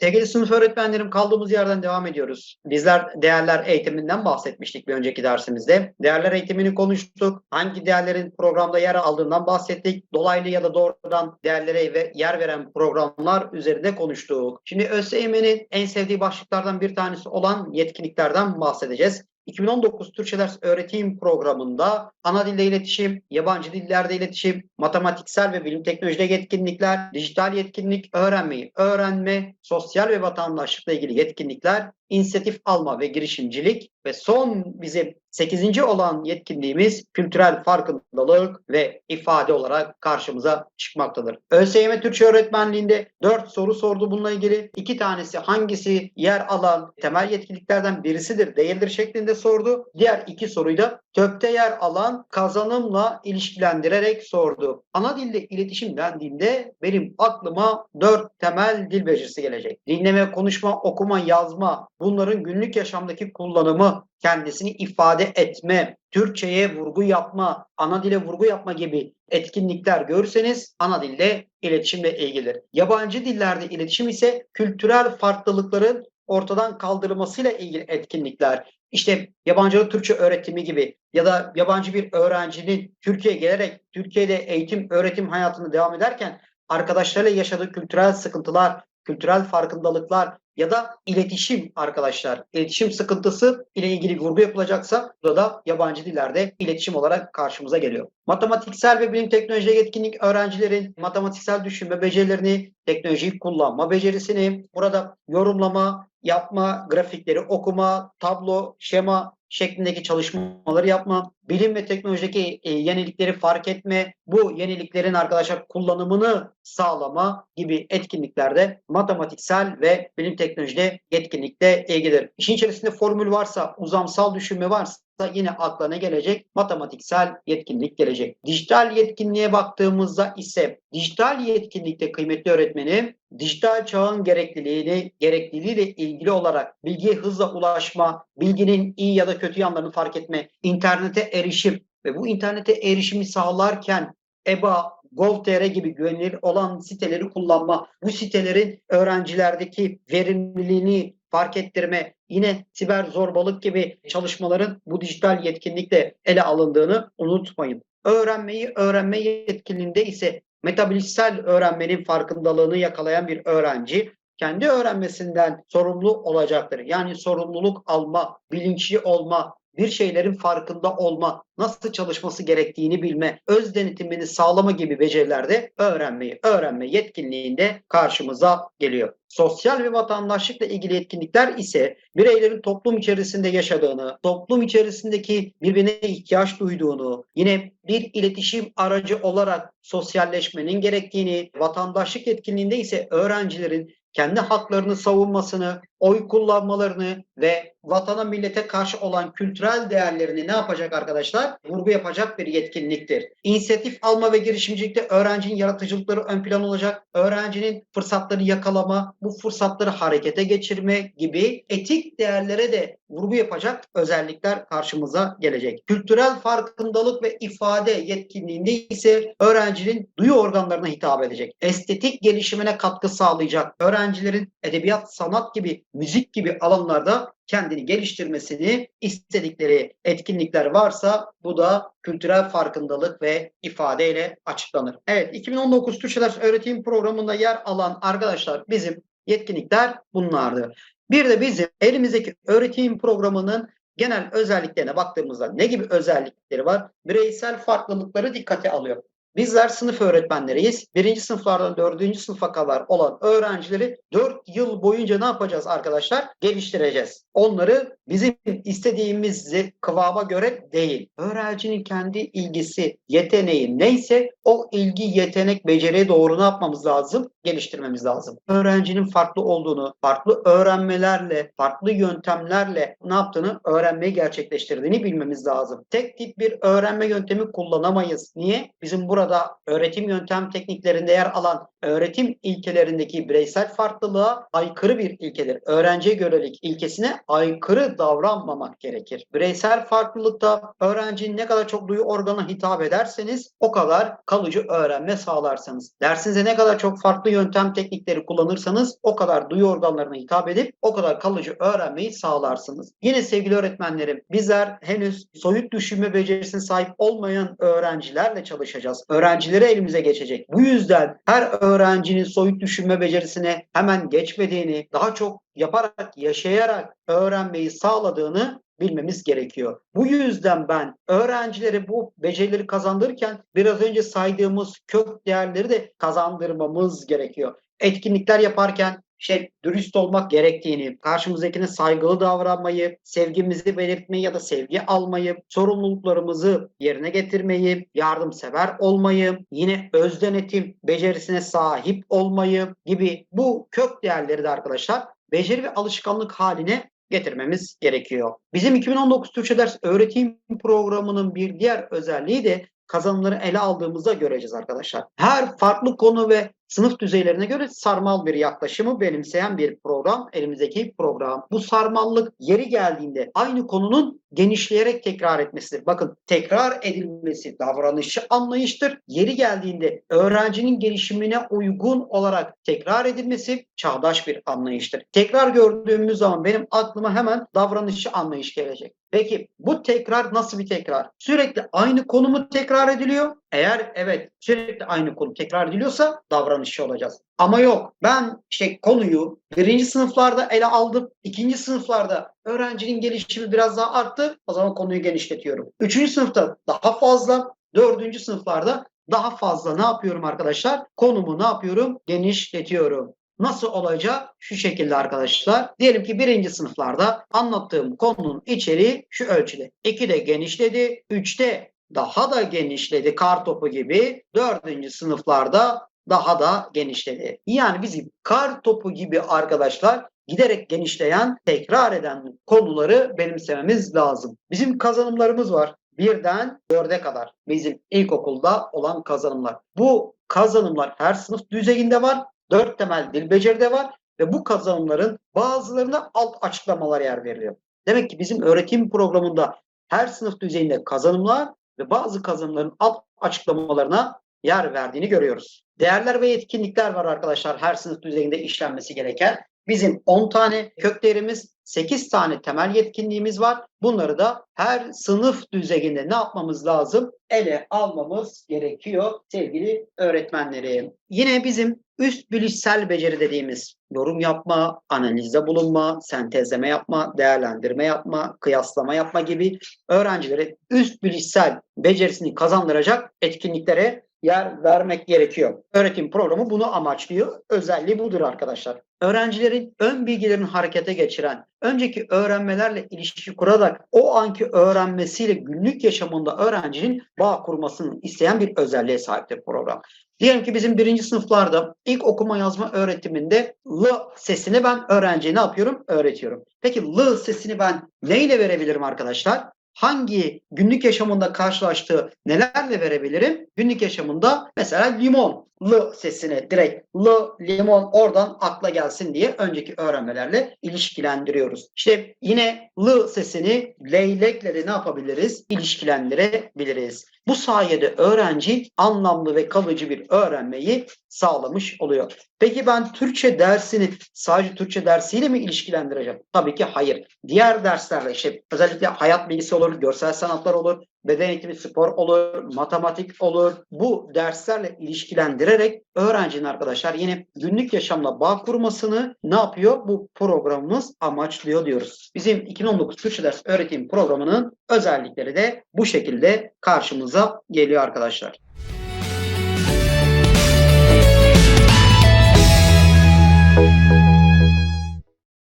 Sevgili sınıf öğretmenlerim kaldığımız yerden devam ediyoruz. Bizler değerler eğitiminden bahsetmiştik bir önceki dersimizde. Değerler eğitimini konuştuk. Hangi değerlerin programda yer aldığından bahsettik. Dolaylı ya da doğrudan değerlere ve yer veren programlar üzerinde konuştuk. Şimdi ÖSYM'nin en sevdiği başlıklardan bir tanesi olan yetkinliklerden bahsedeceğiz. 2019 Türkçe Ders Öğretim Programı'nda ana dilde iletişim, yabancı dillerde iletişim, matematiksel ve bilim teknolojide yetkinlikler, dijital yetkinlik, öğrenmeyi, öğrenme, sosyal ve vatandaşlıkla ilgili yetkinlikler, inisiyatif alma ve girişimcilik ve son bizim 8. olan yetkinliğimiz kültürel farkındalık ve ifade olarak karşımıza çıkmaktadır. ÖSYM Türkçe öğretmenliğinde 4 soru sordu bununla ilgili. İki tanesi hangisi yer alan temel yetkinliklerden birisidir değildir şeklinde sordu. Diğer iki soruyu da TÖK'te yer alan kazanımla ilişkilendirerek sordu. Ana dilde iletişim dendiğinde benim aklıma 4 temel dil becerisi gelecek. Dinleme, konuşma, okuma, yazma bunların günlük yaşamdaki kullanımı, kendisini ifade etme, Türkçe'ye vurgu yapma, ana dile vurgu yapma gibi etkinlikler görseniz ana dille iletişimle ilgilidir. Yabancı dillerde iletişim ise kültürel farklılıkların ortadan kaldırılmasıyla ilgili etkinlikler. İşte yabancı Türkçe öğretimi gibi ya da yabancı bir öğrencinin Türkiye'ye gelerek Türkiye'de eğitim öğretim hayatını devam ederken arkadaşlarıyla yaşadığı kültürel sıkıntılar, kültürel farkındalıklar ya da iletişim arkadaşlar. İletişim sıkıntısı ile ilgili vurgu yapılacaksa burada da yabancı dillerde iletişim olarak karşımıza geliyor. Matematiksel ve bilim teknoloji yetkinlik öğrencilerin matematiksel düşünme becerilerini, teknolojiyi kullanma becerisini, burada yorumlama, yapma, grafikleri okuma, tablo, şema şeklindeki çalışmaları yapma, bilim ve teknolojideki e, yenilikleri fark etme, bu yeniliklerin arkadaşlar kullanımını sağlama gibi etkinliklerde matematiksel ve bilim teknolojide yetkinlikte ilgilidir. İşin içerisinde formül varsa, uzamsal düşünme varsa yine aklına gelecek matematiksel yetkinlik gelecek. Dijital yetkinliğe baktığımızda ise dijital yetkinlikte kıymetli öğretmenim dijital çağın gerekliliğini gerekliliğiyle ilgili olarak bilgiye hızla ulaşma, bilginin iyi ya da kötü yanlarını fark etme, internete erişim ve bu internete erişimi sağlarken EBA, Gov.tr gibi güvenilir olan siteleri kullanma, bu sitelerin öğrencilerdeki verimliliğini fark ettirme, yine siber zorbalık gibi çalışmaların bu dijital yetkinlikle ele alındığını unutmayın. Öğrenmeyi öğrenme yetkinliğinde ise metabolizsel öğrenmenin farkındalığını yakalayan bir öğrenci kendi öğrenmesinden sorumlu olacaktır. Yani sorumluluk alma, bilinçli olma, bir şeylerin farkında olma, nasıl çalışması gerektiğini bilme, öz denetimini sağlama gibi becerilerde öğrenmeyi, öğrenme yetkinliğinde karşımıza geliyor. Sosyal ve vatandaşlıkla ilgili yetkinlikler ise bireylerin toplum içerisinde yaşadığını, toplum içerisindeki birbirine ihtiyaç duyduğunu, yine bir iletişim aracı olarak sosyalleşmenin gerektiğini, vatandaşlık yetkinliğinde ise öğrencilerin kendi haklarını savunmasını, oy kullanmalarını ve vatana millete karşı olan kültürel değerlerini ne yapacak arkadaşlar? Vurgu yapacak bir yetkinliktir. İnisiyatif alma ve girişimcilikte öğrencinin yaratıcılıkları ön plan olacak. Öğrencinin fırsatları yakalama, bu fırsatları harekete geçirme gibi etik değerlere de vurgu yapacak özellikler karşımıza gelecek. Kültürel farkındalık ve ifade yetkinliğinde ise öğrencinin duyu organlarına hitap edecek. Estetik gelişimine katkı sağlayacak. Öğrencilerin edebiyat, sanat gibi, müzik gibi alanlarda kendini geliştirmesini istedikleri etkinlikler varsa bu da kültürel farkındalık ve ifadeyle açıklanır. Evet 2019 Türkçe Öğretim Programı'nda yer alan arkadaşlar bizim yetkinlikler bunlardı. Bir de bizim elimizdeki öğretim programının genel özelliklerine baktığımızda ne gibi özellikleri var? Bireysel farklılıkları dikkate alıyor. Bizler sınıf öğretmenleriyiz. Birinci sınıflardan dördüncü sınıfa kadar olan öğrencileri dört yıl boyunca ne yapacağız arkadaşlar? Geliştireceğiz. Onları bizim istediğimiz kıvama göre değil. Öğrencinin kendi ilgisi, yeteneği neyse o ilgi, yetenek, beceriye doğru ne yapmamız lazım? Geliştirmemiz lazım. Öğrencinin farklı olduğunu, farklı öğrenmelerle, farklı yöntemlerle ne yaptığını öğrenmeyi gerçekleştirdiğini bilmemiz lazım. Tek tip bir öğrenme yöntemi kullanamayız. Niye? Bizim burada öğretim yöntem tekniklerinde yer alan öğretim ilkelerindeki bireysel farklılığa aykırı bir ilkedir. Öğrenciye görelik ilkesine aykırı davranmamak gerekir. Bireysel farklılıkta öğrencinin ne kadar çok duyu organına hitap ederseniz o kadar kalıcı öğrenme sağlarsanız. Dersinize ne kadar çok farklı yöntem teknikleri kullanırsanız o kadar duyu organlarına hitap edip o kadar kalıcı öğrenmeyi sağlarsınız. Yine sevgili öğretmenlerim bizler henüz soyut düşünme becerisine sahip olmayan öğrencilerle çalışacağız. Öğrencileri elimize geçecek. Bu yüzden her öğrencinin soyut düşünme becerisine hemen geçmediğini, daha çok yaparak, yaşayarak öğrenmeyi sağladığını bilmemiz gerekiyor. Bu yüzden ben öğrencilere bu becerileri kazandırırken biraz önce saydığımız kök değerleri de kazandırmamız gerekiyor. Etkinlikler yaparken şey dürüst olmak gerektiğini, karşımızdakine saygılı davranmayı, sevgimizi belirtmeyi ya da sevgi almayı, sorumluluklarımızı yerine getirmeyi, yardımsever olmayı, yine öz denetim becerisine sahip olmayı gibi bu kök değerleri de arkadaşlar beceri ve alışkanlık haline getirmemiz gerekiyor. Bizim 2019 Türkçe ders öğretim programının bir diğer özelliği de kazanımları ele aldığımızda göreceğiz arkadaşlar. Her farklı konu ve sınıf düzeylerine göre sarmal bir yaklaşımı benimseyen bir program, elimizdeki program. Bu sarmallık yeri geldiğinde aynı konunun genişleyerek tekrar etmesidir. Bakın tekrar edilmesi davranışı anlayıştır. Yeri geldiğinde öğrencinin gelişimine uygun olarak tekrar edilmesi çağdaş bir anlayıştır. Tekrar gördüğümüz zaman benim aklıma hemen davranışı anlayış gelecek. Peki bu tekrar nasıl bir tekrar? Sürekli aynı konu mu tekrar ediliyor? Eğer evet sürekli aynı konu tekrar ediliyorsa davranışçı olacağız. Ama yok ben işte konuyu birinci sınıflarda ele aldım. ikinci sınıflarda öğrencinin gelişimi biraz daha arttı. O zaman konuyu genişletiyorum. Üçüncü sınıfta daha fazla. Dördüncü sınıflarda daha fazla ne yapıyorum arkadaşlar? Konumu ne yapıyorum? Genişletiyorum. Nasıl olacak? Şu şekilde arkadaşlar. Diyelim ki birinci sınıflarda anlattığım konunun içeriği şu ölçüde. 2'de genişledi, 3'te daha da genişledi kar topu gibi. Dördüncü sınıflarda daha da genişledi. Yani bizim kar topu gibi arkadaşlar giderek genişleyen, tekrar eden konuları benimsememiz lazım. Bizim kazanımlarımız var. Birden dörde kadar bizim ilkokulda olan kazanımlar. Bu kazanımlar her sınıf düzeyinde var. Dört temel dil beceride var ve bu kazanımların bazılarına alt açıklamalar yer veriliyor. Demek ki bizim öğretim programında her sınıf düzeyinde kazanımlar ve bazı kazanımların alt açıklamalarına yer verdiğini görüyoruz. Değerler ve yetkinlikler var arkadaşlar her sınıf düzeyinde işlenmesi gereken. Bizim 10 tane kök değerimiz, 8 tane temel yetkinliğimiz var. Bunları da her sınıf düzeyinde ne yapmamız lazım? Ele almamız gerekiyor sevgili öğretmenlerim. Yine bizim üst bilişsel beceri dediğimiz yorum yapma, analizde bulunma, sentezleme yapma, değerlendirme yapma, kıyaslama yapma gibi öğrencilere üst bilişsel becerisini kazandıracak etkinliklere yer vermek gerekiyor. Öğretim programı bunu amaçlıyor. Özelliği budur arkadaşlar. Öğrencilerin ön bilgilerini harekete geçiren, önceki öğrenmelerle ilişki kurarak o anki öğrenmesiyle günlük yaşamında öğrencinin bağ kurmasını isteyen bir özelliğe sahiptir program. Diyelim ki bizim birinci sınıflarda ilk okuma yazma öğretiminde L sesini ben öğrenciye ne yapıyorum? Öğretiyorum. Peki L sesini ben neyle verebilirim arkadaşlar? Hangi günlük yaşamında karşılaştığı nelerle verebilirim? Günlük yaşamında mesela limon l sesini direkt l limon oradan akla gelsin diye önceki öğrenmelerle ilişkilendiriyoruz. İşte yine l sesini leylekle de ne yapabiliriz? İlişkilendirebiliriz. Bu sayede öğrenci anlamlı ve kalıcı bir öğrenmeyi sağlamış oluyor. Peki ben Türkçe dersini sadece Türkçe dersiyle mi ilişkilendireceğim? Tabii ki hayır. Diğer derslerle işte özellikle hayat bilgisi olur, görsel sanatlar olur, beden eğitimi, spor olur, matematik olur. Bu derslerle ilişkilendirerek öğrencinin arkadaşlar yine günlük yaşamla bağ kurmasını ne yapıyor? Bu programımız amaçlıyor diyoruz. Bizim 2019 Türkçe ders öğretim programının özellikleri de bu şekilde karşımıza geliyor arkadaşlar.